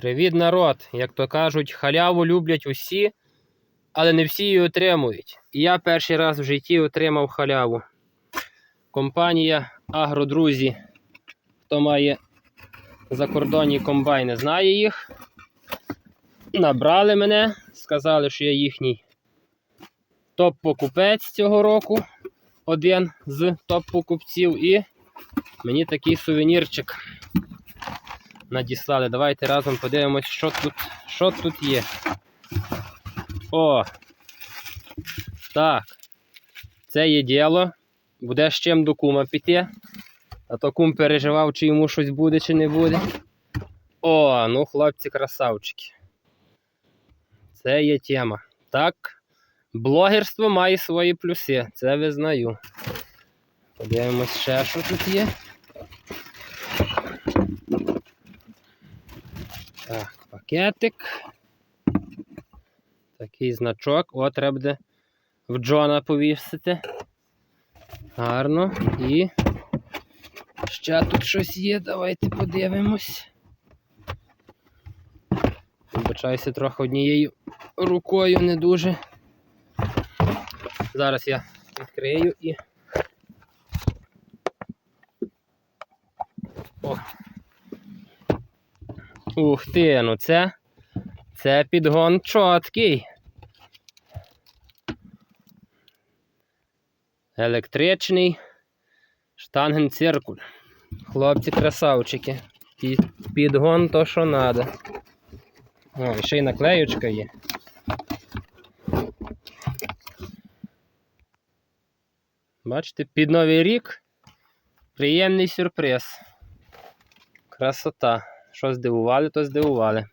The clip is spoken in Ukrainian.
Привіт, народ! Як то кажуть, халяву люблять усі, але не всі її отримують. І я перший раз в житті отримав халяву. Компанія Агродрузі, хто має закордонні комбайни, знає їх. Набрали мене, сказали, що я їхній топ-покупець цього року. Один з топ-покупців. І мені такий сувенірчик надіслали. Давайте разом подивимось, що тут, що тут є. О! Так. Це є діло. Буде з чим до кума піти. А то кум переживав, чи йому щось буде, чи не буде. О, ну хлопці красавчики. Це є тема. Так, блогерство має свої плюси, це визнаю. Подивимось ще, що тут є. Так, пакетик. Такий значок. О, треба буде в Джона повісити. Гарно. І ще тут щось є. Давайте подивимось. Вибачаюся трохи однією рукою не дуже. Зараз я відкрию і. Ух ти, ну це. Це підгон чіткий. Електричний штангенциркуль. Хлопці красавчики. Підгон то, що треба. О, ще й наклеючка є. Бачите, під Новий рік приємний сюрприз. Красота. Що здивували, то здивували.